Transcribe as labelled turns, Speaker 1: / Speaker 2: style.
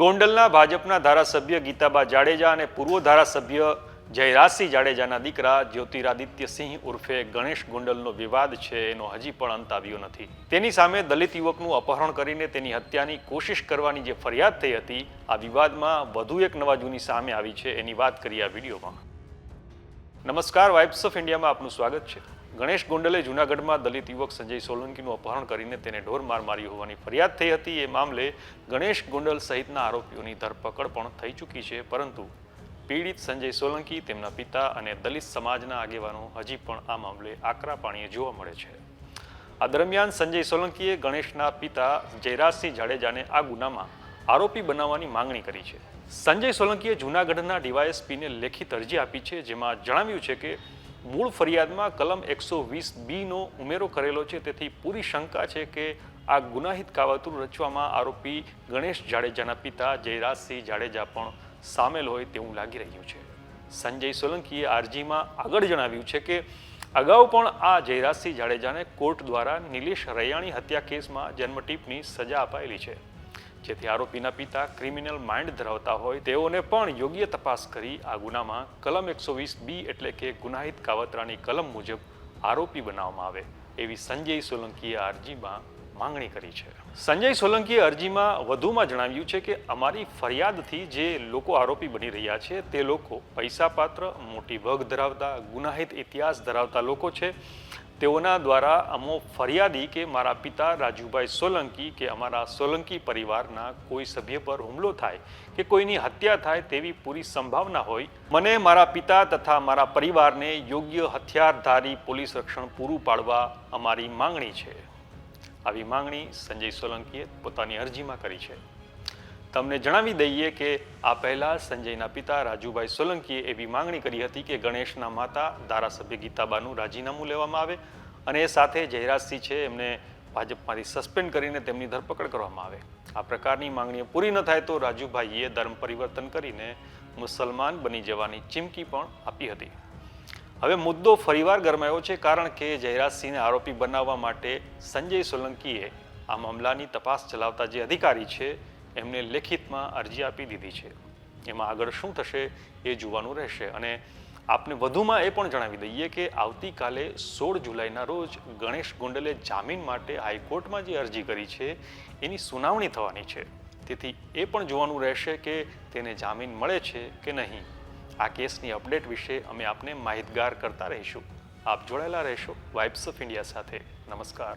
Speaker 1: ગોંડલના ભાજપના ધારાસભ્ય ગીતાબા જાડેજા અને પૂર્વ ધારાસભ્ય જયરાજસિંહ જાડેજાના દીકરા જ્યોતિરાદિત્યસિંહ ઉર્ફે ગણેશ ગોંડલનો વિવાદ છે એનો હજી પણ અંત આવ્યો નથી. તેની સામે દલિત યુવકનું અપહરણ કરીને તેની હત્યાની કોશિશ કરવાની જે ફરિયાદ થઈ હતી, આ વિવાદમાં વધુ એક નવા જૂની સામે આવી છે એની વાત કરી આ વિડીયોમાં. નમસ્કાર, વાઇબ્સ ઓફ ઇન્ડિયામાં આપનું સ્વાગત છે. ગણેશ ગોંડલે જૂનાગઢમાં દલિત યુવક સંજય સોલંકીનું અપહરણ કરીને તેને ઢોર માર મારી હોવાની ફરિયાદ થઈ હતી. એ મામલે ગણેશ ગોંડલ સહિતના આરોપીઓની ધરપકડ પણ થઈ ચૂકી છે. પરંતુ પીડિત સંજય સોલંકી, તેમના પિતા અને દલિત સમાજના આગેવાનો હજી પણ આ મામલે આકરા પાણીએ જોવા મળે છે. આ દરમિયાન સંજય સોલંકીએ ગણેશના પિતા જયરાજસિંહ જાડેજાને આ ગુનામાં આરોપી બનાવવાની માંગણી કરી છે. સંજય સોલંકીએ જૂનાગઢના ડીવાયએસપીને લેખિત અરજી આપી છે, જેમાં જણાવ્યું છે કે મૂળ ફરિયાદમાં કલમ એકસો વીસ બીનો ઉમેરો કરેલો છે. તેથી પૂરી શંકા છે કે આ ગુનાહિત કાવતરું રચવામાં આરોપી ગણેશ જાડેજાના પિતા જયરાજસિંહ જાડેજા પણ સામેલ હોય તેવું લાગી રહ્યું છે. સંજય સોલંકીએ અરજીમાં આગળ જણાવ્યું છે કે અગાઉ પણ આ જયરાજસિંહ જાડેજાને કોર્ટ દ્વારા નિલેશ રૈયાણી હત્યા કેસમાં જન્મટીપની સજા અપાયેલી છે. જેથી આરોપીના પિતા ક્રિમિનલ માઇન્ડ ધરાવતા હોય તેઓને પણ યોગ્ય તપાસ કરી આ ગુનામાં કલમ એકસો વીસ બી એટલે કે ગુનાહિત કાવતરાની કલમ મુજબ આરોપી બનાવવામાં આવે એવી સંજય સોલંકીએ અરજીમાં માંગણી કરી છે. સંજય સોલંકીએ અરજીમાં વધુમાં જણાવ્યું છે કે અમારી ફરિયાદથી જે લોકો આરોપી બની રહ્યા છે તે લોકો પૈસાપાત્ર, મોટી વગ ધરાવતા, ગુનાહિત ઇતિહાસ ધરાવતા લોકો છે. તેઓના દ્વારા અમો ફરિયાદી કે મારા પિતા રાજુભાઈ સોલંકી કે અમારા સોલંકી પરિવારના કોઈ સભ્ય પર હુમલો થાય કે કોઈની હત્યા થાય તેવી પૂરી સંભાવના હોય, મને મારા પિતા તથા મારા પરિવારને યોગ્ય હથિયારધારી પોલીસ રક્ષણ પૂરું પાડવા અમારી માંગણી છે. આવી માંગણી સંજય સોલંકીએ પોતાની અરજીમાં કરી છે. તમને જણાવી દઈએ કે આ પહેલા સંજયના પિતા રાજુભાઈ સોલંકીએ એવી માંગણી કરી હતી કે ગણેશના માતા ધારાસભ્ય ગીતાબાનું રાજીનામું લેવામાં આવે અને એ સાથે જયરાજસિંહ છે, એમને ભાજપમાંથી સસ્પેન્ડ કરીને તેમની ધરપકડ કરવામાં આવે. આ પ્રકારની માંગણીઓ પૂરી ન થાય તો રાજુભાઈએ ધર્મ પરિવર્તન કરીને મુસલમાન બની જવાની ચીમકી પણ આપી હતી. હવે મુદ્દો ફરીવાર ગરમાયો છે કારણ કે જયરાજસિંહને આરોપી બનાવવા માટે સંજય સોલંકીએ આ મામલાની તપાસ ચલાવતા જે અધિકારી છે એમને લેખિતમાં અરજી આપી દીધી છે. એમાં આગળ શું થશે એ જોવાનું રહેશે અને આપને વધુમાં એ પણ જણાવી દઈએ કે આવતીકાલે સોળ જુલાઈના રોજ ગણેશ ગોંડલે જામીન માટે હાઈકોર્ટમાં જે અરજી કરી છે, એની સુનાવણી થવાની છે. તેથી એ પણ જોવાનું રહેશે કે તેને જામીન મળે છે કે નહીં. આ કેસની અપડેટ વિશે અમે આપને માહિતગાર કરતા રહીશું. આપ જોડાયેલા રહેશો વાઇબ્સ ઓફ ઇન્ડિયા સાથે. નમસ્કાર.